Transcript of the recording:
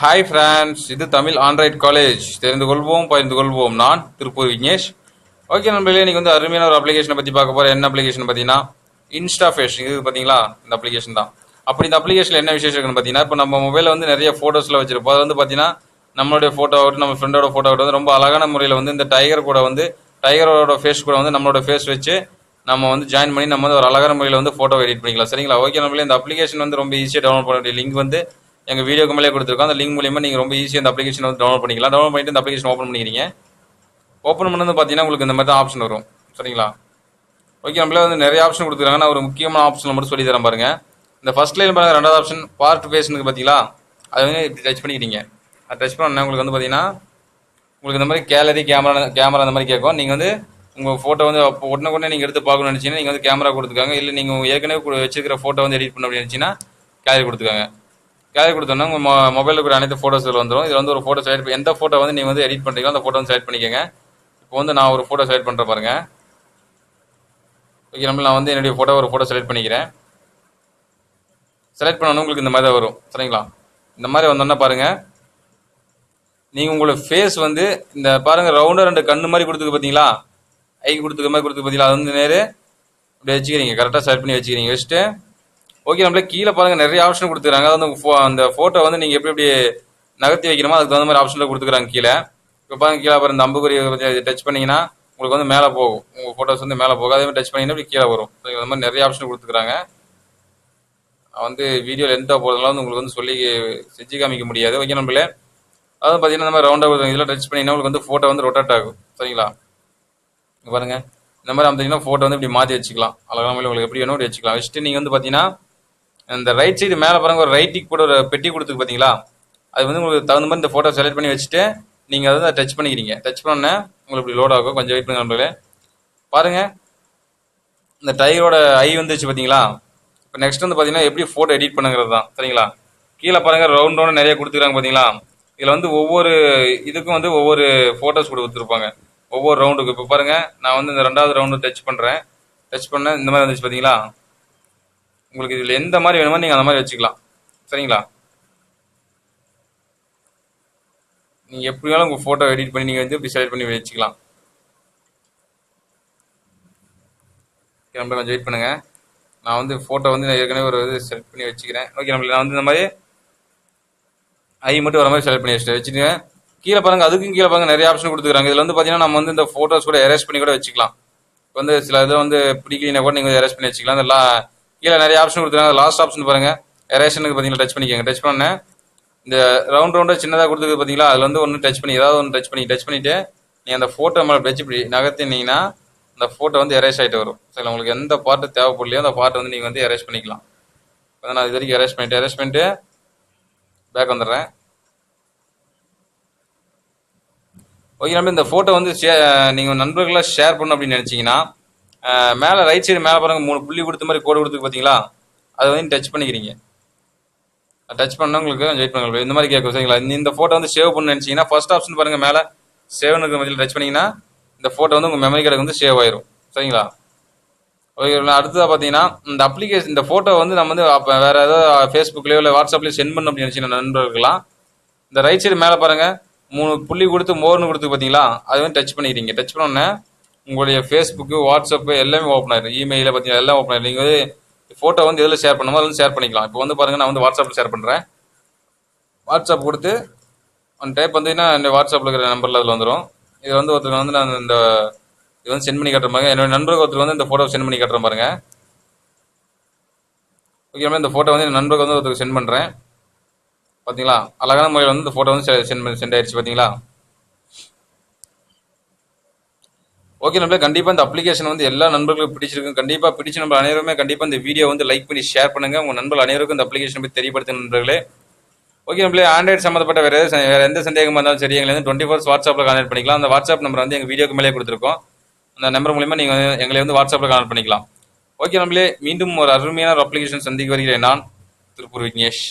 Hi friends இது Tamil Android college தெரிந்து கொள்வோம் பகிர்ந்து கொள்வோம் நான் திருப்பூர் விக்னேஷ். ஓகே நண்பர்களே இன்னைக்கு வந்து அருமையான ஒரு அப்ளிகேஷனை பற்றி பார்க்க போகிறேன் என்ன அப்ளிகேஷன் பார்த்தீங்கன்னா இன்ஸ்டா ஃபேஷ் இது பார்த்தீங்களா? இந்த அப்ளிகேஷன் தான். அப்படி இந்த அப்ளிகேஷனில் என்ன விசேஷம் இருக்குன்னு பார்த்தீங்கன்னா இப்போ நம்ம மொபைலில் வந்து நிறைய ஃபோட்டோஸில் வச்சிருப்போம். அது வந்து பார்த்தீங்கன்னா நம்மளுடைய ஃபோட்டோ ஆகட்டும் நம்ம ஃப்ரெண்டோட ஃபோட்டோ ஆகட்டும் வந்து ரொம்ப அழகான முறையில் வந்து இந்த டைகர் கூட வந்து டைகரோட ஃபேஸ் கூட வந்து நம்மளோட ஃபேஸ் வச்சு நம்ம வந்து ஜாயின் பண்ணி நம்ம வந்து ஒரு அழகான முறையில் வந்து ஃபோட்டோ எடிட் பண்ணிக்கலாம். சரிங்களா? ஓகே நம்மளே இந்த அப்ளிகேஷன் வந்து ரொம்ப ஈஸியாக டவுன்லோட் பண்ண வேண்டிய லிங்க் வந்து எங்கள் வீடியோக்கு மேலே கொடுத்துருக்கோம். அந்த லிங்க் மூலியமாக நீங்கள் ரொம்ப ஈஸியாக இந்த அப்ளிகேஷன் வந்து டவுன்லோட் பண்ணிக்கலாம். டவுன்லோட் பண்ணிட்டு இந்த அப்ளிகேஷன் ஓப்பன் பண்ணிக்கிறீங்க. ஓப்பன் பண்ணது பார்த்தீங்கன்னா உங்களுக்கு இந்த மாதிரி தான் ஆப்ஷன் வரும். சரிங்களா? ஓகே நம்மளே வந்து நிறைய ஆப்ஷன் கொடுத்துருக்காங்க. நான் ஒரு முக்கியமான ஆப்ஷன் மட்டும் சொல்லி தரேன் பாருங்கள் இந்த ஃபர்ஸ்ட் லைன் பாருங்கள் ரெண்டாவது ஆப்ஷன் பார்ட் பேஸ்னுக்கு பார்த்தீங்களா அது வந்து இப்படி டச் பண்ணிக்கிறீங்க. அது டச் பண்ண உங்களுக்கு வந்து பார்த்தீங்கன்னா உங்களுக்கு இந்த மாதிரி கேலரி கேமரா கேமரா அந்த மாதிரி கேட்கும். நீங்கள் வந்து உங்கள் ஃபோட்டோ வந்து அப்போ உடனே உடனே நீங்கள் எடுத்து பார்க்கணும்னு நினச்சிங்கன்னா நீங்கள் வந்து கேமரா கொடுத்துருக்காங்க. இல்லை நீங்கள் ஏற்கனவே வச்சிருக்கிற ஃபோட்டோ வந்து எடிட் பண்ண அப்படின்னு நினச்சிங்கன்னா கேலரி கொடுத்துருக்காங்க. கேலரி கொடுத்தோன்னா உங்கள் மொ மொபைலில் கூட அனைத்து ஃபோட்டோஸ் இதில் வந்துடும் இதில் வந்து ஒரு ஃபோட்டோ செலக்ட் எந்த ஃபோட்டோ வந்து நீங்கள் வந்து எடிட் பண்ணுறீங்களோ அந்த ஃபோட்டோ வந்து செலக்ட் பண்ணிக்கோங்க. இப்போ வந்து நான் ஒரு ஃபோட்டோ செலக்ட் பண்ணுறேன் பாருங்க. ஓகே நம்ம நான் வந்து என்னுடைய ஃபோட்டோ ஒரு ஃபோட்டோ செலக்ட் பண்ணிக்கிறேன். செலக்ட் பண்ணணும் உங்களுக்கு இந்த மாதிரி தான் வரும். சரிங்களா? இந்த மாதிரி வந்தோன்னா பாருங்கள் நீங்கள் உங்களோட ஃபேஸ் வந்து இந்த பாருங்கள் ரவுண்டாக ரெண்டு கண்ணு மாதிரி கொடுத்துருக்கு பார்த்தீங்களா ஐக்கு கொடுத்துக்க மாதிரி கொடுத்துருக்கு பார்த்தீங்களா அது வந்து நேரு. இப்படி வச்சுக்கிறீங்க. கரெக்டாக செலக்ட் பண்ணி வச்சுக்கிறீங்க. வச்சுட்டு ஓகே நம்மளே கீழே பாருங்க நிறைய ஆப்ஷன் கொடுத்துருக்காங்க அதாவது அந்த ஃபோட்டோ வந்து நீங்கள் எப்படி எப்படி நகர்த்தி வைக்கணுமோ அதுக்கு தகுந்த மாதிரி ஆப்ஷனில் கொடுத்துருக்காங்க கீழே. இப்போ பாருங்க கீழே பாருங்க இந்த அம்புக்குறி டச் பண்ணீங்கன்னா உங்களுக்கு வந்து மேலே போகும். உங்கள் ஃபோட்டோஸ் வந்து மேலே போகும். அதே மாதிரி டச் பண்ணீங்கன்னா இப்படி கீழே வரும். அந்த இந்த மாதிரி நிறைய ஆப்ஷன் கொடுத்துருக்காங்க வந்து வீடியோ லென்த்தாக போகிறதுனால வந்து உங்களுக்கு வந்து சொல்லி செஞ்சு காமிக்க முடியாது. ஓகே நம்மளே அதாவது பார்த்தீங்கன்னா இந்த மாதிரி ரவுண்டாக இதில் டச் பண்ணிங்கன்னா உங்களுக்கு வந்து ஃபோட்டோ வந்து ரொட்டேட் ஆகும். சரிங்களா? பாருங்கள் பாருங்க. இந்த மாதிரி அமைத்தீங்கன்னா ஃபோட்டோ வந்து இப்படி மாற்றி வச்சுக்கலாம். அழகான உங்களுக்கு எப்படி வேணும் அப்படி வச்சுக்கலாம். வச்சுட்டு நீங்கள் வந்து பார்த்தீங்கன்னா இந்த ரைட் சைடு மேலே பாருங்க ஒரு ரைட்டிக் கூட ஒரு பெட்டி கொடுத்துருக்கு பார்த்தீங்களா அது வந்து உங்களுக்கு தகுந்த மாதிரி இந்த ஃபோட்டோ செலக்ட் பண்ணி வச்சுட்டு நீங்கள் அதை டச் பண்ணிக்கிறீங்க. டச் பண்ணோன்னே உங்களுக்கு இப்படி லோட் ஆகும். கொஞ்சம் வெயிட் பண்ணுங்க நம்மளே பாருங்க. இந்த டைகரோட ஐ வந்துச்சு பார்த்தீங்களா இப்போ நெக்ஸ்ட் வந்து பார்த்தீங்கன்னா எப்படி ஃபோட்டோ எடிட் பண்ணுங்கிறது தான். சரிங்களா? கீழே பாருங்க ரவுண்ட் ரவுண்ட் நிறைய கொடுத்துருக்காங்க பார்த்தீங்களா இதில் வந்து ஒவ்வொரு இதுக்கும் வந்து ஒவ்வொரு ஃபோட்டோஸ் கொடுத்துருப்பாங்க. ஒவ்வொரு ரவுண்டுக்கு இப்போ பாருங்கள் நான் வந்து இந்த ரெண்டாவது ரவுண்டு டச் பண்ணுறேன் டச் பண்ண இந்த மாதிரி வந்துச்சு பார்த்தீங்களா உங்களுக்கு இதில் எந்த மாதிரி வேணுமோ நீங்கள் அந்த மாதிரி வச்சுக்கலாம். சரிங்களா? நீங்கள் எப்படி வேணாலும் உங்கள் ஃபோட்டோ எடிட் பண்ணி நீங்கள் வந்து இப்படி செலக்ட் பண்ணி வச்சுக்கலாம். ஓகே கொஞ்சம் வெயிட் பண்ணுங்க. நான் வந்து ஃபோட்டோ வந்து நான் ஏற்கனவே ஒரு இது செலக்ட் பண்ணி வச்சுக்கிறேன். ஓகே நம்மளுக்கு நான் வந்து இந்த மாதிரி ஐ மட்டும் வர மாதிரி செலக்ட் பண்ணி வச்சுட்டு வச்சுட்டு கீழே பாருங்க அதுக்கும் கீழே பாருங்க நிறைய ஆப்ஷன் கொடுத்துருக்காங்க. இதில் வந்து பார்த்தீங்கன்னா நம்ம வந்து இந்த ஃபோட்டோஸ் கூட எரேஸ் பண்ணி கூட வச்சுக்கலாம். இப்போ வந்து சில இதை வந்து பிடிக்கலைன்னா கூட நீங்கள் எரேஸ் பண்ணி வச்சுக்கலாம். நல்லா கீழே நிறைய ஆப்ஷன் கொடுத்துருக்காங்க. லாஸ்ட் ஆப்ஷன் பாருங்க. எரேஷனுக்கு பார்த்தீங்கன்னா டச் பண்ணிக்கோங்க. டச் பண்ணேன் இந்த ரவுண்ட் ரவுண்டாக சின்னதாக கொடுத்துருக்கு பார்த்தீங்களா அதில் வந்து ஒன்று டச் பண்ணி ஏதாவது ஒன்று டச் பண்ணி டச் பண்ணிவிட்டு நீங்கள் அந்த ஃபோட்டோ மேலே டச் இப்படி நகர்த்தினீங்கன்னா அந்த ஃபோட்டோ வந்து எரேஸ் ஆகிட்டு வரும். சரி உங்களுக்கு எந்த பார்ட்டு தேவைப்படலையோ அந்த பாட்டை வந்து நீங்கள் வந்து எரேஸ் பண்ணிக்கலாம். இப்போ நான் இது வரைக்கும் எரேஸ் பண்ணிட்டு எரேஸ் பண்ணிட்டு பேக் வந்துடுறேன். ஓகே நம்ம இந்த ஃபோட்டோ வந்து ஷே- நீங்கள் நண்பர்களாக ஷேர் பண்ணணும் அப்படின்னு நினச்சிங்கன்னா மேல ரைட் சைடு மேல பாருங்க மூணு புள்ளி கொடுத்த மாதிரி கோடு கொடுத்து பாத்தீங்களா? அதை வந்து டச் பண்ணிக்கிறீங்க. டச் பண்ணால் உங்களுக்கு வெயிட் பண்ணுங்க. இந்த மாதிரி கேட்கும் சரிங்களா? இந்த- ஃபோட்டோ வந்து சேவ் பண்ண நினைச்சீங்கன்னா ஃபர்ஸ்ட் ஆப்ஷன் பாருங்க மேல சேவ்னு இருக்கிற டச் பண்ணீங்கன்னா இந்த ஃபோட்டோ வந்து உங்க மெமரி கார்டுக்கு வந்து சேவ் ஆயிரும். சரிங்களா? ஓகே அடுத்ததாக பார்த்தீங்கன்னா இந்த அப்ளிகேஷன் இந்த ஃபோட்டோ வந்து நம்ம வந்து அப்போ வேறு ஏதாவது ஃபேஸ்புக்லேயோ இல்லை வாட்ஸ்அப்லேயோ சென்ட் பண்ண அப்படின்னு நினச்சிங்கன்னா நண்பர்கள்லாம் இந்த ரைட் சைடு மேலே பாருங்கள் மூணு புள்ளி கொடுத்து மோர்னு கொடுத்து பார்த்தீங்களா அது வந்து டச் பண்ணிக்கிறீங்க. டச் பண்ணோன்னே உங்களுடைய ஃபேஸ்புக்கு வாட்ஸ்அப்பு எல்லாமே ஓப்பன் ஆயிடும் இமெயிலில் பார்த்தீங்கன்னா எல்லாம் ஓப்பன் ஆயிடும் நீங்கள் வந்து ஃபோட்டோ வந்து எதில் ஷேர் பண்ணுமோ அதில் ஷேர் பண்ணிக்கலாம். இப்போ வந்து பாருங்கள் நான் வந்து வாட்ஸ்அப்பில் ஷேர் பண்ணுறேன் வாட்ஸ்அப் கொடுத்து அந்த டைப் வந்தீங்கன்னா இந்த வாட்ஸ்அப்பில் இருக்கிற நம்பரில் அதில் வந்துடும் இது வந்து ஒருத்தர் வந்து நான் இந்த இது வந்து சென்ட் பண்ணி கட்டுற பாருங்க என்னோட நண்பருக்கு ஒருத்தர் வந்து இந்த ஃபோட்டோ சென்ட் பண்ணி கட்டுற பாருங்க. ஓகே இந்த ஃபோட்டோ வந்து என் நண்பருக்கு வந்து ஒருத்தருக்கு சென்ட் பண்ணுறேன் பார்த்தீங்களா அழகான முறையில் வந்து இந்த ஃபோட்டோ வந்து சென்ட் சென்ட் ஆயிடுச்சு பார்த்தீங்களா ஓகே நம்மளே கண்டிப்பா இந்த அப்ளிகேஷன் வந்து எல்லா நண்பர்களுக்கும் பிடிச்சிருக்கும். கண்டிப்பா பிடிச்ச நம்ம அனைவருமே கண்டிப்பா இந்த வீடியோ வந்து லைக் பண்ணி ஷேர் பண்ணுங்க. உங்க நண்பர்கள் அனைவருக்கும் இந்த அப்ளிகேஷன் பத்தி தெரியப்படுத்த நண்பர்களே. ஓகே நம்மளே ஆண்ட்ராய்டு சம்மந்தப்பட்ட வேற வேற எந்த சந்தேகமாக இருந்தாலும் சரி எங்களை வந்து டுவெண்ட்டி ஃபோர்ஸ் வாட்ஸ்அப்பில் கான்டாக்ட் பண்ணிக்கலாம். அந்த வாட்ஸ்அப் நம்பர் வந்து எங்கள் வீடியோக்கு மேலே கொடுத்துருக்கோம். அந்த நம்பர் மூலிமா நீங்கள் எங்களை வந்து வாட்ஸ்அப்பில் கான்டாக்ட் பண்ணிக்கலாம். ஓகே நம்மளே மீண்டும் ஒரு அருமையான ஒரு அப்ளிகேஷன் சந்திக்க வருகிறேன் நான் திருப்பூர் விக்னேஷ்.